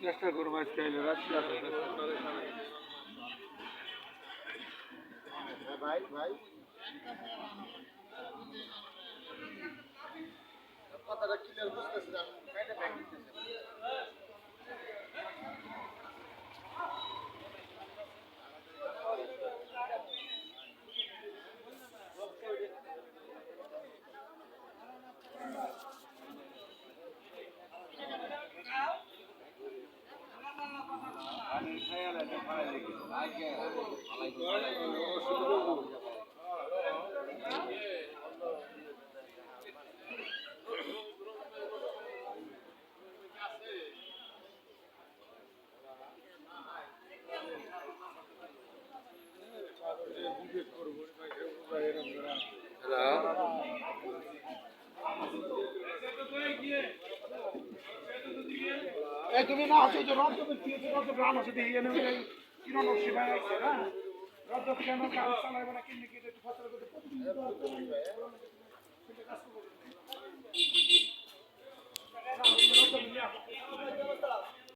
চেষ্টা করব আজকে আসে ভাই ভাই। কথাটা ক্লিয়ার বুঝতেছি না কাইটা এই তুমি না আছে যে রদ তুমি কি আছে রদ গ্রাম আছে দিয়ে এনে নকশি ভাই আছে না রদ কেন কাজ চালাইবে না কিনে কিনে ফসল করতে প্রতিদিন